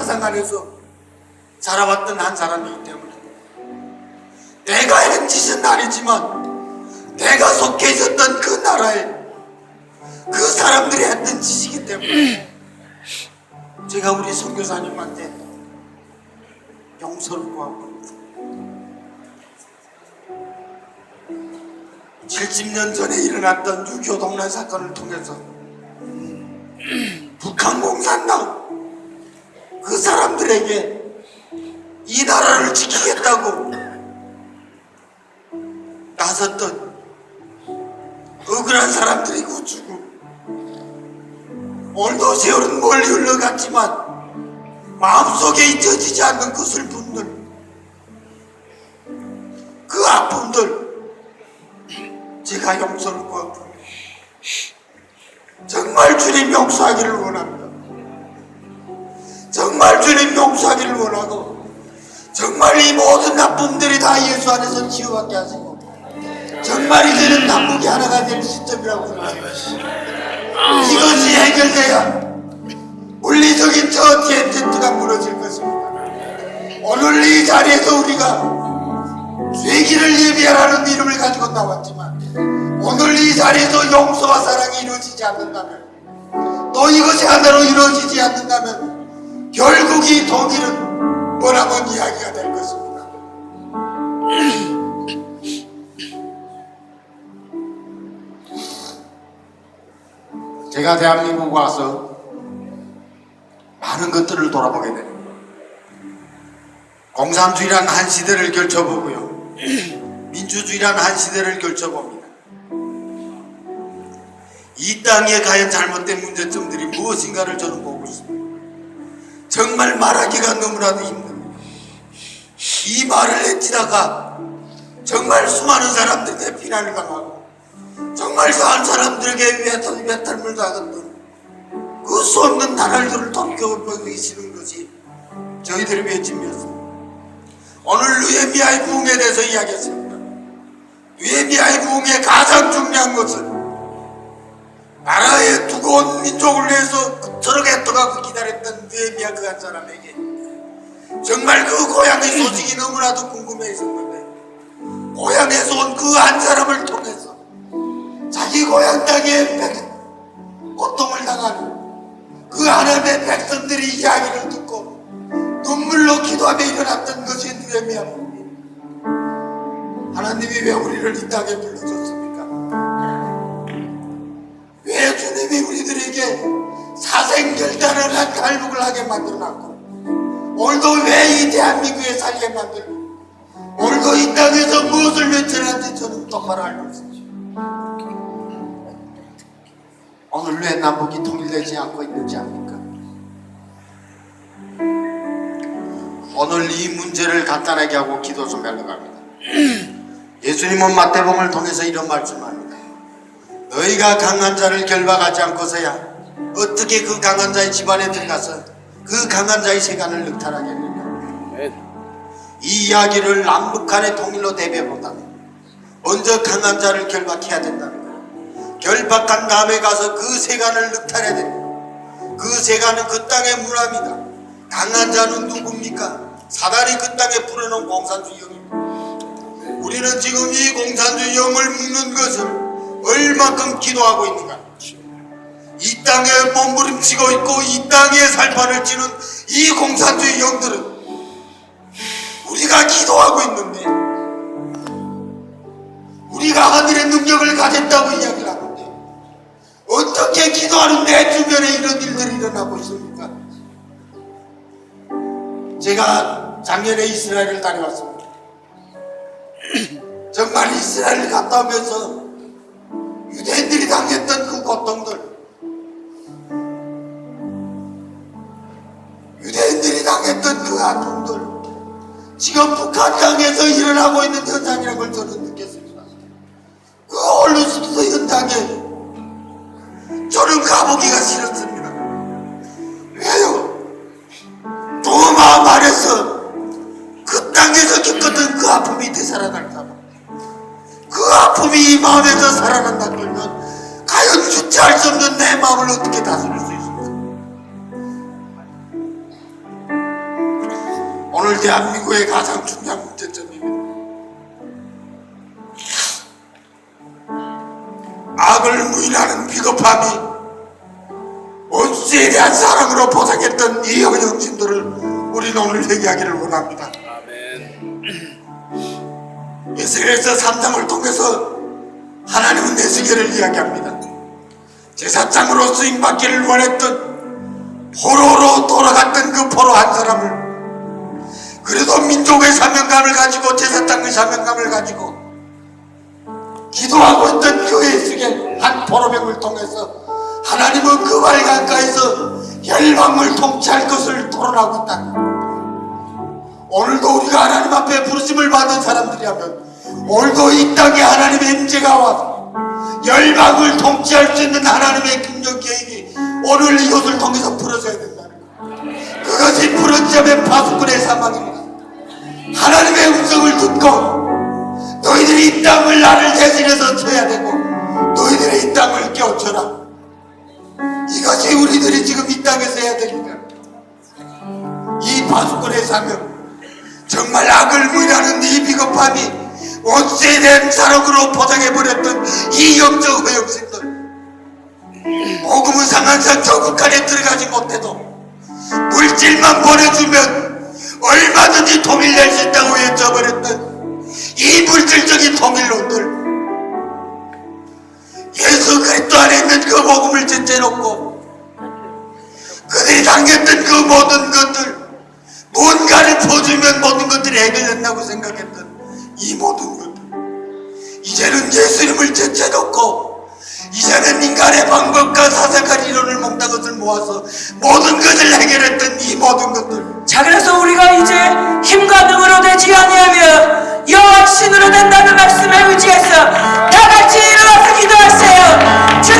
사상 안에서 자라왔던 한 사람이기 때문에 내가 한 짓은 아니지만 내가 속해 있었던 그 나라에 그 사람들이 했던 짓이기 때문에 제가 우리 선교사님한테 용서를 구하고 70년 전에 일어났던 6.25 동란 사건을 통해서 북한 공산당 그 사람들에게 이 나라를 지키겠다고 나섰던 억울한 사람들이 고주고 오늘도 세월은 멀리 흘러갔지만 마음속에 잊혀지지 않는 그 슬픔들 그 아픔들 제가 용서를 구하고 정말 주님 용서하기를 원합니다. 정말 주님 용서하기를 원하고 정말 이 모든 나쁨들이 다 예수 안에서 치유받게 하시고 정말 이제는 남북이 하나가 될 시점이라고 생각합니다. 이것이 해결돼야 물리적인 저 디엔텐트가 무너질 것입니다. 오늘 이 자리에서 우리가 죄기를 예비하라는 이름을 가지고 나왔지만 오늘 이 자리에서 용서와 사랑이 이루어지지 않는다면 또 이것이 하나로 이루어지지 않는다면 결국 이 독일은 뭐라면 이야기가 될 것입니다. 제가 대한민국 와서 많은 것들을 돌아보게 됩니다. 공산주의란 한 시대를 결쳐보고요. 민주주의란 한 시대를 결쳐봅니다. 이 땅에 과연 잘못된 문제점들이 무엇인가를 저는 보고. 정말 말하기가 너무나도 힘듭니다. 이 말을 내치다가 정말 수많은 사람들에게 비난을 당하고 정말 그한 사람들에게 외톨, 외탈물 당했던 그 수 없는 나날들을 돌이켜보시는 것이 저희들의 외침이었습니다. 오늘 느헤미야의 부흥에 대해서 이야기했습니다. 느헤미야의 부흥의 가장 중요한 것은 나라에 두고 온 민족을 위해서 저렇게 떠가고 기다렸던 느헤미야 그 한 사람에게 정말 그 고향의 소식이 너무나도 궁금해했었는데 고향에서 온 그 한 사람을 통해서 자기 고향 땅에 백, 고통을 당하는 그 하나님의 백성들이 이야기를 듣고 눈물로 기도하며 일어났던 것이 느헤미야 하나님이 왜 우리를 이 땅에 불러줬습니까? 왜 주님이 우리들에게 사생결단을 한 갈복을 하게 만들어놨고 오늘도 왜 이 대한민국에 살게 만들고 오늘도 이 땅에서 무엇을 외쳐놨는지 저는 똑바로 알고 있습니다. 오늘 왜 남북이 통일되지 않고 있는지 압니까? 오늘 이 문제를 간단하게 하고 기도 좀 하려고 합니다. 예수님은 마태복음을 통해서 이런 말씀합니다. 너희가 강한 자를 결박하지 않고서야 어떻게 그 강한 자의 집안에 들어가서 그 강한 자의 세간을 늑탈하겠느냐. 이 이야기를 남북한의 통일로 대비해본다면 먼저 강한 자를 결박해야 된다는 거예요. 결박한 다음에 가서 그 세간을 늑탈해야 됩니다. 그 세간은 그 땅의 문화입니다. 강한 자는 누굽니까? 사단이 그 땅에 풀어놓은 공산주의 영입니다. 우리는 지금 이 공산주의 영을 묶는 것을 얼마큼 기도하고 있는가? 이 땅에 몸부림치고 있고 이 땅에 살판을 치는 이 공산주의 영들은 우리가 기도하고 있는데 우리가 하늘의 능력을 가졌다고 이야기를 하는데 어떻게 기도하는 내 주변에 이런 일들이 일어나고 있습니까? 제가 작년에 이스라엘을 다녀왔습니다. 정말 이스라엘 갔다 오면서 유대인들이 당했던 그 고통들 유대인들이 당했던 그 아픔들 지금 북한 땅에서 일어나고 있는 현상이라는 걸 저는 느꼈습니다. 그 홀로스도 현장에 저는 가보기가 싫었습니다. 왜요? 또 마음 안에서 그 땅에서 겪었던 그 아픔이 되살아날까봐 그 아픔이 이 마음에서 살아난다 그러면 과연 주체할 수 없는 내 마음을 어떻게 다스릴 수 있습니까? 오늘 대한민국의 가장 중요한 문제점입니다. 악을 무인하는 비겁함이 원수에 대한 사랑으로 포장했던 이 영영신들을 우리는 오늘 회개하기를 원합니다. 예수께서 3장을 통해서 하나님은 내 세계를 이야기합니다. 제사장으로 쓰임받기를 원했던 포로로 돌아갔던 그 포로 한 사람을 그래도 민족의 사명감을 가지고 제사장의 사명감을 가지고 기도하고 있던 그 예수의 한 포로병을 통해서 하나님은 그 발강가에서 열방을 통치할 것을 토론하고 있다. 오늘도 우리가 하나님 앞에 부르심을 받은 사람들이라면 오늘도 이 땅에 하나님의 임재가 와서 열방을 통치할 수 있는 하나님의 긍정 계획이 오늘 이것을 통해서 풀어져야 된다는 것. 그것이 풀어지면 파수꾼의 사망입니다. 하나님의 음성을 듣고 너희들이 이 땅을 나를 대신해서 쳐야 되고 너희들이 이 땅을 깨우쳐라. 이것이 우리들이 지금 이 땅에서 해야 됩니다. 이 파수꾼의 사명 정말 악을 무인하는 이 비겁함이 대한 사력으로 포장해버렸던 이 영적 허영심들. 복음은 상한산 저 북한에 들어가지 못해도 물질만 보내주면 얼마든지 통일될 수 있다고 외쳐버렸던 이 물질적인 통일론들. 예수 그리스도 안에 있는 그 복음을 제쳐놓고 그들이 당했던 그 모든 것들 인간의 저주면 모든 것들이 해결된다고 생각했던 이 모든 것들 이제는 예수님을 제쳐놓고 이제는 인간의 방법과 사색한 이론을 몽다 것을 모아서 모든 것을 해결했던 이 모든 것들. 자 그래서 우리가 이제 힘과 능으로 되지 아니하며 여호와 신으로 된다는 말씀에 의지해서 다 같이 일어나서 기도하세요.